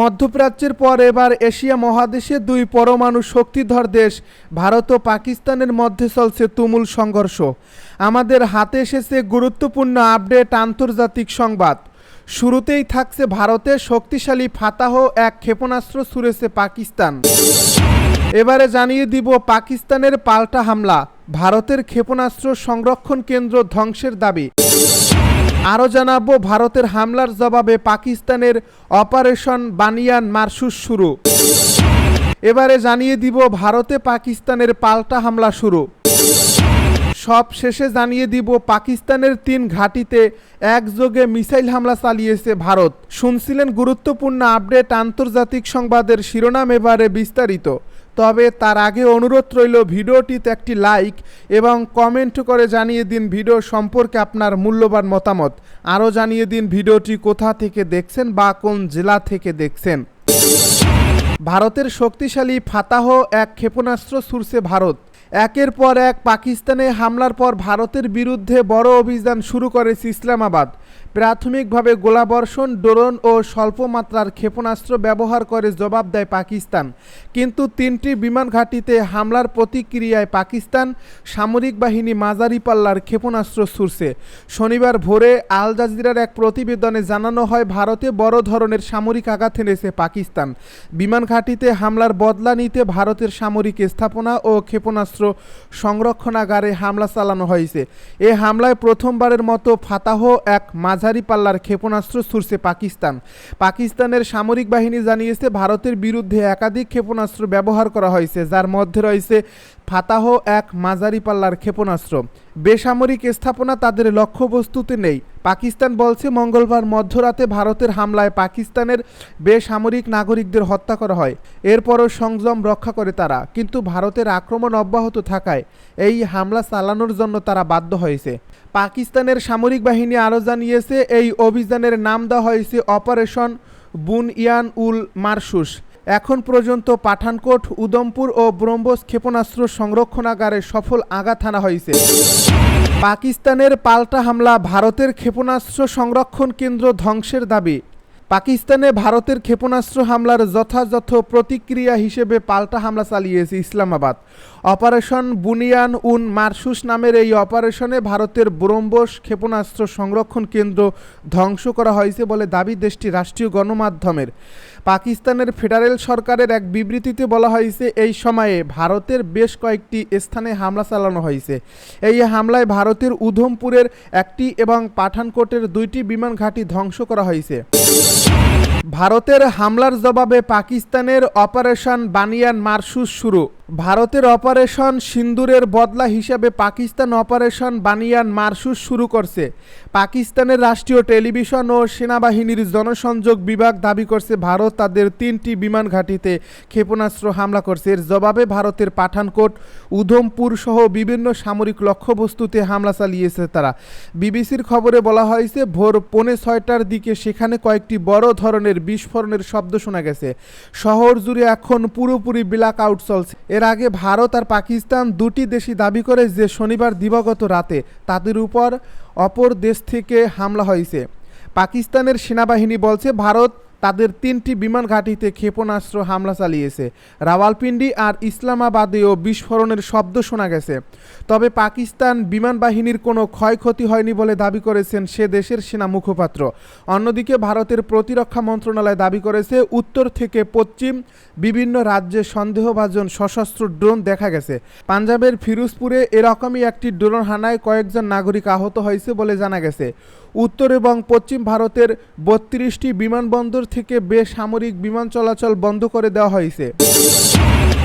মধ্যপ্রাচ্যের পর এবার এশিয়া মহাদেশে দুই পরমাণু শক্তিধর দেশ, ভারত ও পাকিস্তানের মধ্যে চলছে তুমুল সংঘর্ষ। আমাদের হাতে এসেছে গুরুত্বপূর্ণ আপডেট আন্তর্জাতিক সংবাদ। শুরুতেই থাকছে ভারতের শক্তিশালী ফাতাহ এক ক্ষেপণাস্ত্র ছুড়েছে পাকিস্তান। এবারে জানিয়ে দিব পাকিস্তানের পাল্টা হামলা, ভারতের ক্ষেপণাস্ত্র সংরক্ষণ কেন্দ্র ধ্বংসের দাবি। আরও জানাব, ভারতের হামলার জবাবে পাকিস্তানের অপারেশন বানিয়ান মারসুস শুরু। এবারে জানিয়ে দিব, ভারতে পাকিস্তানের পাল্টা হামলা শুরু। সব শেষে জানিয়ে দিব, পাকিস্তানের তিন ঘাঁটিতে একযোগে মিসাইল হামলা চালিয়েছে ভারত। শুনছিলেন গুরুত্বপূর্ণ আপডেট আন্তর্জাতিক সংবাদের শিরোনাম এবারে বিস্তারিত। তবে তার আগে অনুরোধ রইল ভিডিওটিতে একটি লাইক এবং কমেন্ট করে জানিয়ে দিন ভিডিও সম্পর্কে আপনার মূল্যবান মতামত। আরও জানিয়ে দিন ভিডিওটি কোথা থেকে দেখছেন বা কোন জেলা থেকে দেখছেন। ভারতের শক্তিশালী ফাতাহ এক ক্ষেপণাস্ত্র ছুড়ছে ভারত। একের পর এক পাকিস্তানে হামলার পর ভারতের বিরুদ্ধে বড় অভিযান শুরু করেছে ইসলামাবাদ। প্রাথমিকভাবে গোলাবর্ষণ, ড্রোন ও স্বল্পমাত্রার ক্ষেপণাস্ত্র ব্যবহার করে জবাব দেয় পাকিস্তান। কিন্তু তিনটি বিমান ঘাঁটিতে হামলার প্রতিক্রিয়ায় পাকিস্তান সামরিক বাহিনী মাঝারি পাল্লার ক্ষেপণাস্ত্র ছুড়ছে। শনিবার ভোরে আল জাজিরার এক প্রতিবেদনে জানানো হয়, ভারতে বড় ধরনের সামরিক আঘাত এনেছে পাকিস্তান। বিমান ঘাঁটিতে হামলার বদলা নিতে ভারতের সামরিক স্থাপনা ও ক্ষেপণাস্ত্র সংরক্ষণাগারে হামলা চালানো হয়েছে। এ হামলায় প্রথমবারের মতো ফাতাহ এক মাঝারি পাল্লার ক্ষেপণাস্ত্র ছুড়ছে পাকিস্তান। পাকিস্তানের সামরিক বাহিনী জানিয়েছে, ভারতের বিরুদ্ধে একাধিক ক্ষেপণাস্ত্র ব্যবহার করা হয়েছে, যার মধ্যে রয়েছে ফাতাহ এক মাঝারি পাল্লার ক্ষেপণাস্ত্র। বেসামরিক স্থাপনা তাদের লক্ষ্যবস্তুতে নেই। পাকিস্তান বলছে, মঙ্গলবার মধ্যরাতে ভারতের হামলায় পাকিস্তানের বেসামরিক নাগরিকদের হত্যা করা হয়। এরপরও সংযম রক্ষা করে তারা। কিন্তু ভারতের আক্রমণ অব্যাহত থাকায় এই হামলা চালানোর জন্য তারা বাধ্য হয়েছে। পাকিস্তানের সামরিক বাহিনী আরও জানিয়েছে, এই অভিযানের নাম দেওয়া হয়েছে অপারেশন বুনইয়ান উল মারসুস। এখন পর্যন্ত পাঠানকোট উদমপুর ও ব্রহ্মস ক্ষেপণাস্ত্র সংরক্ষণাগারে সফল আঘাত হানা হয়েছে। পাকিস্তানের পাল্টা হামলা ভারতের ক্ষেপণাস্ত্র সংরক্ষণ কেন্দ্র ধ্বংসের দাবি। পাকিস্তানে ভারতের ক্ষেপণাস্ত্র হামলার যথাযথ প্রতিক্রিয়া হিসেবে পাল্টা হামলা চালিয়েছে ইসলামাবাদ। অপারেশন বুনিয়ান উন মারসুস নামের এই অপারেশনে ভারতের ব্রহ্মস ক্ষেপণাস্ত্র সংরক্ষণ কেন্দ্র ধ্বংস করা হয়েছে বলে দাবি দেশটির রাষ্ট্রীয় গণমাধ্যমের। পাকিস্তানের ফেডারেল সরকারের এক বিবৃতিতে বলা হয়েছে, এই সময়ে ভারতের বেশ কয়েকটি স্থানে হামলা চালানো হয়েছে। এই হামলায় ভারতের উধমপুরের একটি এবং পাঠানকোটের দুইটি বিমান ঘাঁটি ধ্বংস করা হয়েছে। ভারতের হামলার জবাবে পাকিস্তানের অপারেশন বানিয়ান মারসুস শুরু। ভারতের অপারেশন সিন্দুরের বদলা হিসাবে পাকিস্তান অপারেশন বানিয়ান মারসুস শুরু করছে। পাকিস্তানের রাষ্ট্রীয় টেলিভিশন ও সেনাবাহিনীর জনসংযোগ বিভাগ দাবি করছে, ভারত তাদের তিনটি বিমান ঘাঁটিতে ক্ষেপণাস্ত্র হামলা করছে। এর জবাবে ভারতের পাঠানকোট, উধমপুর সহ বিভিন্ন সামরিক লক্ষ্যবস্তুতে হামলা চালিয়েছে তারা। বিবিসির খবরে বলা হয়েছে, ভোর পৌনে ছয়টার দিকে সেখানে কয়েকটি বড় ধরনের বিস্ফোরণের শব্দ শোনা গেছে। শহর জুড়ে এখন পুরোপুরি ব্ল্যাক আউট চলছে। এর আগে ভারত আর পাকিস্তান দুটি দেশই দাবি করে যে শনিবার দিবাগত রাতে তাদের উপর অপর দেশ থেকে হামলা হয়েছে। পাকিস্তানের সেনাবাহিনী বলছে, ভারত তাদের তিনটি বিমান ঘাঁটিতে ক্ষেপণাস্ত্র হামলা চালিয়েছে। রাওয়ালপিন্ডি আর ইসলামাবাদেও বিস্ফোরণের শব্দ শোনা গেছে। তবে পাকিস্তান বিমান বাহিনীর কোনো ক্ষয়ক্ষতি হয়নি বলে দাবি করেছেন সে দেশের সেনা মুখপাত্র। অন্যদিকে ভারতের প্রতিরক্ষা মন্ত্রণালয় দাবি করেছে, উত্তর থেকে পশ্চিম বিভিন্ন রাজ্যে সন্দেহভাজন সশস্ত্র ড্রোন দেখা গেছে। পাঞ্জাবের ফিরোজপুরে এরকমই একটি ড্রোন হানায় কয়েকজন নাগরিক আহত হয়েছে বলে জানা গেছে। উত্তর এবং পশ্চিম ভারতের বত্রিশটি বিমানবন্দর থেকে বেসামরিক বিমান চলাচল বন্ধ করে দেওয়া হয়েছে।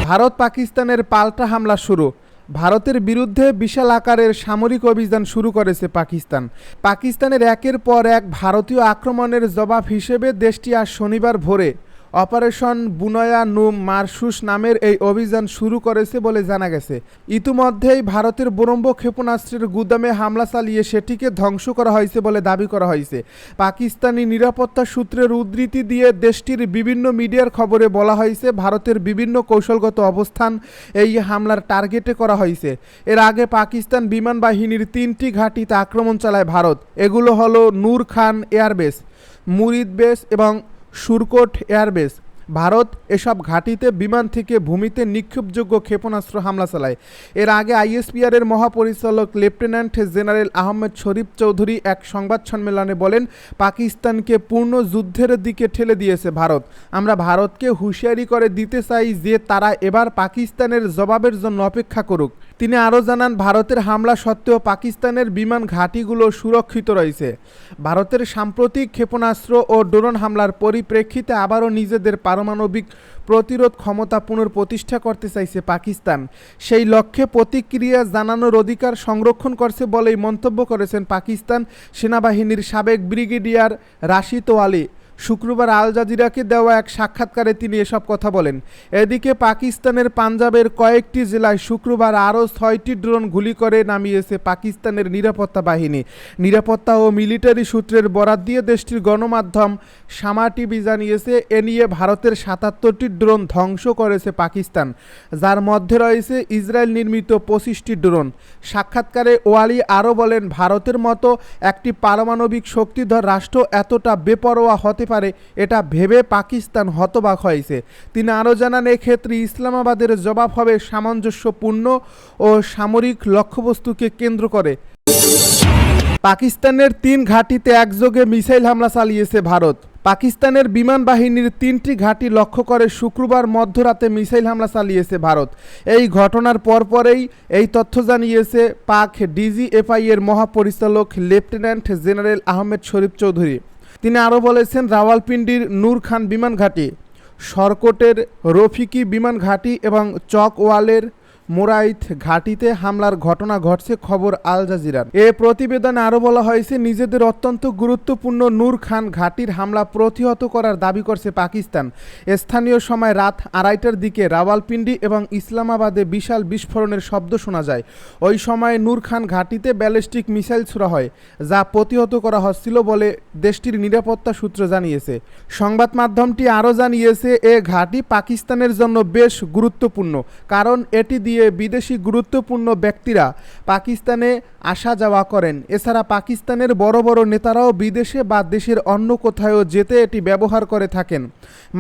ভারত পাকিস্তানের পাল্টা হামলা শুরু। ভারতের বিরুদ্ধে বিশাল আকারের সামরিক অভিযান শুরু করেছে পাকিস্তান। পাকিস্তানের একের পর এক ভারতীয় আক্রমণের জবাব হিসেবে দেশটি আজ শনিবার ভোরে অপারেশন বুনয়া নুম মারসুস নামের এই অভিযান শুরু করেছে বলে জানা গেছে। ইতিমধ্যেই ভারতের বোরম্ব ক্ষেপণাস্ত্রের গুদামে হামলা চালিয়ে সেটিকে ধ্বংস করা হয়েছে বলে দাবি করা হয়েছে। পাকিস্তানি নিরাপত্তা সূত্রের উদ্ধৃতি দিয়ে দেশটির বিভিন্ন মিডিয়ার খবরে বলা হয়েছে, ভারতের বিভিন্ন কৌশলগত অবস্থান এই হামলার টার্গেটে করা হয়েছে। এর আগে পাকিস্তান বিমান বাহিনীর তিনটি ঘাঁটিতে আক্রমণ চালায় ভারত। এগুলো হলো নূর খান এয়ারবেস, মুরিদ বেস এবং সুরকোট এয়ারবেস। ভারত এসব ঘাঁটিতে বিমান থেকে ভূমিতে নিক্ষেপযোগ্য ক্ষেপণাস্ত্র হামলা চালায়। এর আগে আইএসপিআর এর মহাপরিচালক লেফটেন্যান্ট জেনারেল আহমেদ শরীফ চৌধুরী এক সংবাদ সম্মেলনে বলেন, পাকিস্তানকে পূর্ণ যুদ্ধের দিকে ঠেলে দিয়েছে ভারত। আমরা ভারতকে হুঁশিয়ারি করে দিতে চাই যে তারা এবার পাকিস্তানের জবাবের জন্য অপেক্ষা করুক। তিনি আরও জানান, ভারতের হামলা সত্ত্বেও পাকিস্তানের বিমান ঘাঁটিগুলো সুরক্ষিত রয়েছে। ভারতের সাম্প্রতিক ক্ষেপণাস্ত্র ও ড্রোন হামলার পরিপ্রেক্ষিতে আবারও নিজেদের পারমাণবিক প্রতিরোধ ক্ষমতা পুনঃপ্রতিষ্ঠা করতে চাইছে পাকিস্তান। সেই লক্ষ্যে প্রতিক্রিয়া জানানোর অধিকার সংরক্ষণ করছে বলেই মন্তব্য করেছেন পাকিস্তান সেনাবাহিনীর সাবেক ব্রিগেডিয়ার রাশিদ আলী শুক্রবার আল জাজিরাকে দেওয়া এক সাক্ষাৎকারে তিনি এসব কথা বলেন। এদিকে পাকিস্তানের পাঞ্জাবের কয়েকটি জেলায় শুক্রবার আরও ছয়টি ড্রোন গুলি করে নামিয়েছে পাকিস্তানের নিরাপত্তা বাহিনী। নিরাপত্তা ও মিলিটারি সূত্রের বরাত দিয়ে দেশটির গণমাধ্যম সামা টিভি জানিয়েছে, এ নিয়ে ভারতের সাতাত্তরটি ড্রোন ধ্বংস করেছে পাকিস্তান। যার মধ্যে রয়েছে ইসরায়েল নির্মিত পঁচিশটি ড্রোন। সাক্ষাৎকারে ওয়ালি আরও বলেন, ভারতের মতো একটি পারমাণবিক শক্তিধর রাষ্ট্র এতটা বেপরোয়া হতে পারে, এটা ভেবে পাকিস্তান হতবাক হয়েছে। তিনি আরও জানান, এক্ষেত্রে ইসলামাবাদের জবাব হবে সামঞ্জস্যপূর্ণ ও সামরিক লক্ষ্যবস্তুকে কেন্দ্র করে। পাকিস্তানের তিন ঘাঁটিতে একযোগে মিসাইল হামলা চালিয়েছে ভারত। পাকিস্তানের বিমান বাহিনীর তিনটি ঘাঁটি লক্ষ্য করে শুক্রবার মধ্যরাতে মিসাইল হামলা চালিয়েছে ভারত। এই ঘটনার পরপরেই এই তথ্য জানিয়েছে পাক ডিজিএফআই এর মহাপরিচালক লেফটেন্যান্ট জেনারেল আহমেদ শরীফ চৌধুরী। তিনি আরও বলেছেন রাওয়ালপিন্ডির নূর খান বিমান ঘাঁটি সরকটের রফিকি বিমান ঘাঁটি এবং চকওয়ালের মোরাইত ঘাঁটিতে হামলার ঘটনা ঘটছে খবর আল জাজিরার। এ প্রতিবেদনে আরও বলা হয়েছে, নিজেদের অত্যন্ত গুরুত্বপূর্ণ নূর খান ঘাঁটির হামলা প্রতিহত করার দাবি করছে পাকিস্তান। স্থানীয় সময় রাত আড়াইটার দিকে রাওয়ালপিন্ডি এবং ইসলামাবাদে বিশাল বিস্ফোরণের শব্দ শোনা যায়। ওই সময় নূর খান ঘাঁটিতে ব্যালিস্টিক মিসাইল ছোড়া হয়, যা প্রতিহত করা হচ্ছিল বলে দেশটির নিরাপত্তা সূত্র জানিয়েছে। সংবাদ মাধ্যমটি আরও জানিয়েছে, এ ঘাঁটি পাকিস্তানের জন্য বেশ গুরুত্বপূর্ণ, কারণ এটি দিয়ে বিদেশি গুরুত্বপূর্ণ ব্যক্তিরা পাকিস্তানে আসা যাওয়া করেন। এছাড়া পাকিস্তানের বড় বড় নেতারাও বিদেশে বা দেশের অন্য কোথাও যেতে এটি ব্যবহার করে থাকেন।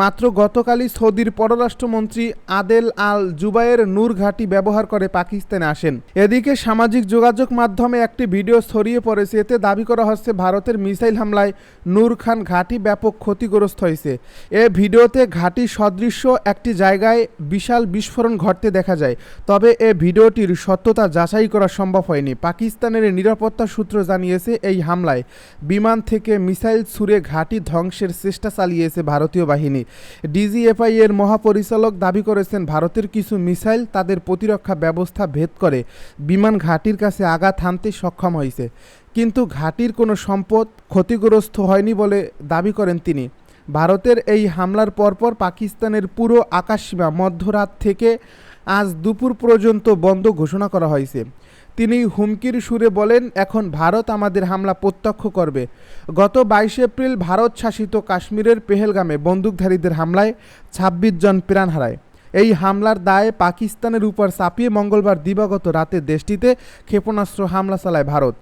মাত্র গতকালই সৌদির পররাষ্ট্রমন্ত্রী আদেল আল জুবায়ের নূর ঘাঁটি ব্যবহার করে পাকিস্তানে আসেন। এদিকে সামাজিক যোগাযোগ মাধ্যমে একটি ভিডিও ছড়িয়ে পড়েছে। এতে দাবি করা হচ্ছে, ভারতের মিসাইল হামলায় নূর খান ঘাঁটি ব্যাপক ক্ষতিগ্রস্ত হয়েছে। এ ভিডিওতে ঘাঁটি সদৃশ্য একটি জায়গায় বিশাল বিস্ফোরণ ঘটতে দেখা যায়। তবে এ ভিডিওটির সত্যতা যাচাই করা সম্ভব হয়নি। পাকিস্তানের নিরাপত্তা সূত্র জানিয়েছে এই হামলায় বিমান থেকে মিসাইল ছুড়ে ঘাঁটি ধ্বংসের চেষ্টা চালিয়েছে ভারতীয় বাহিনী। ডিজিএফআই এর মহাপরিচালক দাবি করেছেন, ভারতের কিছু মিসাইল তাদের প্রতিরক্ষা ব্যবস্থা ভেদ করে বিমান ঘাঁটির কাছে আঘাত হানতে সক্ষম হয়েছে। কিন্তু ঘাঁটির কোনো সম্পদ ক্ষতিগ্রস্ত হয়নি বলে দাবি করেন তিনি। ভারতের এই হামলার পরপর পাকিস্তানের পুরো আকাশসীমা মধ্যরাত থেকে আজ দুপুর পর্যন্ত বন্ধ ঘোষণা করা হয়েছে। তিনি হুমকির সুরে বলেন, এখন ভারত আমাদের হামলা প্রত্যক্ষ করবে। গত বাইশে এপ্রিল ভারত শাসিত কাশ্মীরের পেহেলগামে বন্দুকধারীদের হামলায় ছাব্বিশ জন প্রাণ হারায়। এই হামলার দায়ে পাকিস্তানের উপর চাপিয়ে মঙ্গলবার দিবাগত রাতে দেশটিতে ক্ষেপণাস্ত্র হামলা চালায় ভারত।